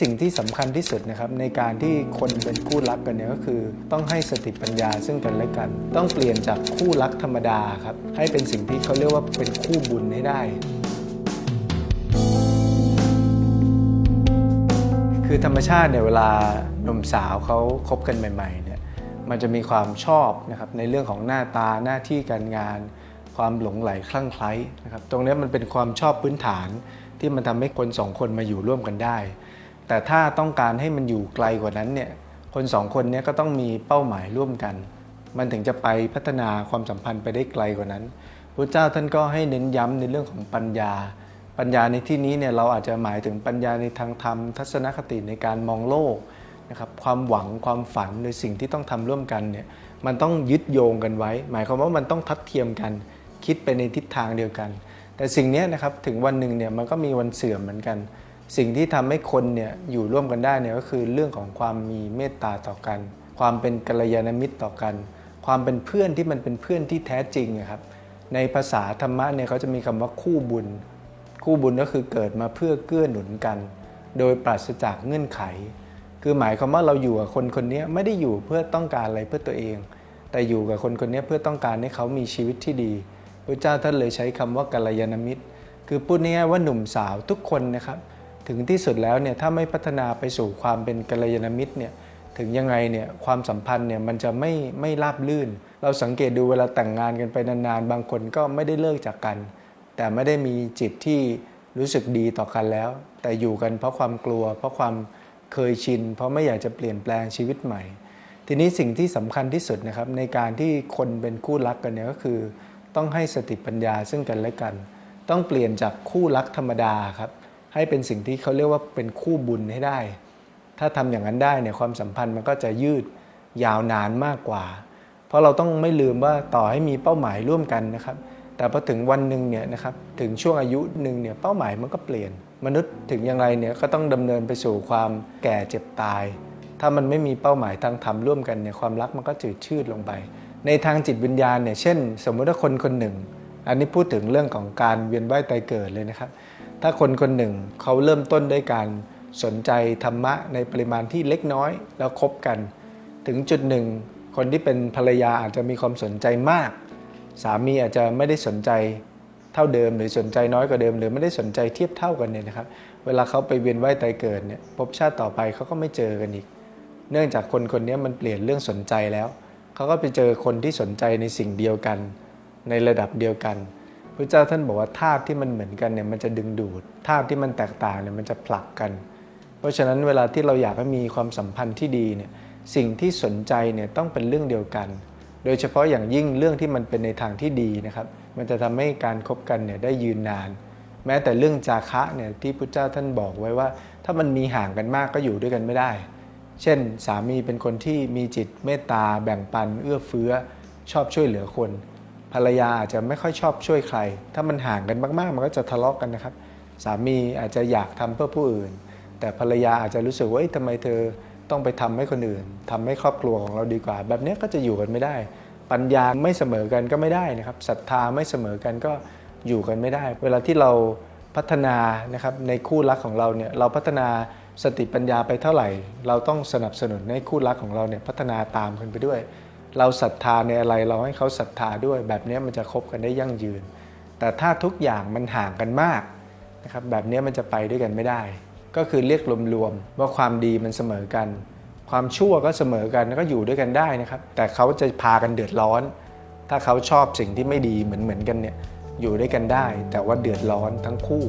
สิ่งที่สำคัญที่สุดนะครับในการที่คนเป็นคู่รักกันเนี่ยก็คือต้องให้สติปัญญาซึ่งกันและกัน ต้องเปลี่ยนจากคู่รักธรรมดาครับให้เป็นสิ่งที่เขาเรียกว่าเป็นคู่บุญให้ได้ คือธรรมชาติเนี่ยเวลาหนุ่มสาวเขาคบกันใหม่ๆเนี่ยมันจะมีความชอบนะครับในเรื่องของหน้าตาหน้าที่การงาน ความหลงไหลคลั่งไคล้นะครับตรงนี้มันเป็นความชอบพื้นฐานที่มันทำให้คนสองคนมาอยู่ร่วมกันได้ แต่ถ้าต้องการให้มันอยู่ไกลกว่านั้นเนี่ยคนสองคนนี้ก็ต้องมีเป้าหมายร่วมกัน มันถึงจะไปพัฒนาความสัมพันธ์ไปได้ไกลกว่านั้นพระเจ้าท่านก็ให้เน้นย้ำในเรื่องของปัญญา ปัญญาในที่นี้เนี่ยเราอาจจะหมายถึงปัญญาในทางธรรม ทัศนคติในการมองโลกนะครับความหวังความฝันในสิ่งที่ต้องทำร่วมกันเนี่ยมันต้องยึดโยงกันไว้ หมายความว่ามันต้องทัดเทียมกัน คิดไปในทิศทางเดียวกัน แต่สิ่งนี้นะครับถึงวันหนึ่งเนี่ยมันก็มีวันเสื่อมเหมือนกัน สิ่งที่ทำให้คนเนี่ยอยู่ร่วมกันได้เนี่ยก็คือเรื่องของความมีเมตตาต่อกัน ความเป็นกัลยาณมิตรต่อกัน ความเป็นเพื่อนที่มันเป็นเพื่อนที่แท้จริงอะครับในภาษาธรรมะเนี่ยเขาจะมีคำว่าคู่บุญ คู่บุญก็คือเกิดมาเพื่อเกื้อหนุนกัน โดยปราศจากเงื่อนไข คือหมายความว่าเราอยู่กับคนคนนี้ไม่ได้อยู่เพื่อต้องการอะไรเพื่อตัวเอง แต่อยู่กับคนคนนี้เพื่อต้องการให้เขามีชีวิตที่ดีพระเจ้าท่านเลยใช้คำว่ากัลยาณมิตร คือพูดง่ายๆว่าหนุ่มสาวทุกคนนะครับ ถึงที่สุดแล้วเนี่ยถ้าไม่พัฒนาไปสู่ความเป็นกัลยาณมิตรเนี่ยถึงยังไงเนี่ยความสัมพันธ์เนี่ยมันจะไม่ไม่ราบลื่น เราสังเกตดูเวลาแต่งงานกันไปนานๆ บางคนก็ไม่ได้เลิกจากกัน แต่ไม่ได้มีจิตที่รู้สึกดีต่อกันแล้ว แต่อยู่กันเพราะความกลัว เพราะความเคยชิน เพราะไม่อยากจะเปลี่ยนแปลงชีวิตใหม่ ทีนี้สิ่งที่สำคัญที่สุดนะครับในการที่คนเป็นคู่รักกันเนี่ยก็คือ ต้องให้สติปัญญาซึ่งกันและกัน ต้องเปลี่ยนจากคู่รักธรรมดาครับ ให้เป็นสิ่งที่เขาเรียกว่าเป็นคู่บุญให้ได้ ถ้าทำอย่างนั้นได้เนี่ยความสัมพันธ์มันก็จะยืดยาวนานมากกว่า เพราะเราต้องไม่ลืมว่าต่อให้มีเป้าหมายร่วมกันนะครับ แต่พอถึงวันหนึ่งเนี่ยนะครับถึงช่วงอายุหนึ่งเนี่ยเป้าหมายมันก็เปลี่ยน มนุษย์ถึงอย่างไรเนี่ยก็ต้องดำเนินไปสู่ความแก่เจ็บตาย ถ้ามันไม่มีเป้าหมายทางธรรมร่วมกันเนี่ยความรักมันก็จืดชืดลงไป ในทางจิตวิญญาณเนี่ยเช่น สมมติว่าคนคนหนึ่ง อันนี้พูดถึงเรื่องของการเวียนว่ายตายเกิดเลยนะครับ ถ้าคนคนหนึ่งเขาเริ่มต้นด้วยการสนใจธรรมะในปริมาณที่เล็กน้อยแล้วคบกัน ถึงจุดหนึ่ง คนที่เป็นภรรยาอาจจะมีความสนใจมาก สามีอาจจะไม่ได้สนใจเท่าเดิม หรือสนใจน้อยกว่าเดิม หรือไม่ได้สนใจเทียบเท่ากันเนี่ยนะครับ เวลาเขาไปเวียนว่ายตายเกิดเนี่ยภพชาติต่อไปเขาก็ไม่เจอกันอีก เนื่องจากคนคนนี้มันเปลี่ยนเรื่องสนใจแล้วเขาก็ไปเจอคนที่สนใจในสิ่งเดียวกัน ในระดับเดียวกัน พระเจ้าท่านบอกว่าธาตุที่มันเหมือนกันเนี่ยมันจะดึงดูดธาตุที่มันแตกต่างเนี่ยมันจะผลักกัน เพราะฉะนั้นเวลาที่เราอยากให้มีความสัมพันธ์ที่ดีเนี่ยสิ่งที่สนใจเนี่ยต้องเป็นเรื่องเดียวกัน โดยเฉพาะอย่างยิ่งเรื่องที่มันเป็นในทางที่ดีนะครับ มันจะทำให้การคบกันเนี่ยได้ยืนนาน แม้แต่เรื่องจาคะเนี่ยที่พระเจ้าท่านบอกไว้ว่า ถ้ามันมีห่างกันมากก็อยู่ด้วยกันไม่ได้ เช่น สามีเป็นคนที่มีจิตเมตตาแบ่งปัน เอื้อเฟื้อชอบช่วยเหลือคน ภรรยาอาจจะไม่ค่อยชอบช่วยใคร ถ้ามันห่างกันมากๆ มันก็จะทะเลาะกันนะครับ สามีอาจจะอยากทำเพื่อผู้อื่น แต่ภรรยาอาจจะรู้สึกว่าเอ้ทำไมเธอต้องไปทำให้คนอื่นทำให้ครอบครัวของเราดีกว่า แบบนี้ก็จะอยู่กันไม่ได้ ปัญญาไม่เสมอกันก็ไม่ได้นะครับศรัทธาไม่เสมอกันก็อยู่กันไม่ได้ เวลาที่เราพัฒนานะครับในคู่รักของเราเนี่ยเราพัฒนาสติปัญญาไปเท่าไหร่ เราต้องสนับสนุนให้คู่รักของเราเนี่ยพัฒนาตามกันไปด้วย เราศรัทธาในอะไรเราให้เขาศรัทธาด้วย แบบนี้มันจะคบกันได้ยั่งยืน แต่ถ้าทุกอย่างมันห่างกันมากนะครับแบบนี้มันจะไปด้วยกันไม่ได้ ก็คือเรียกรวมๆว่าความดีมันเสมอกัน ความชั่วก็เสมอกันแล้วก็อยู่ด้วยกันได้นะครับ แต่เขาจะพากันเดือดร้อน ถ้าเขาชอบสิ่งที่ไม่ดีเหมือนเหมือนๆกันเนี่ยอยู่ด้วยกันได้ แต่ว่าเดือดร้อนทั้งคู่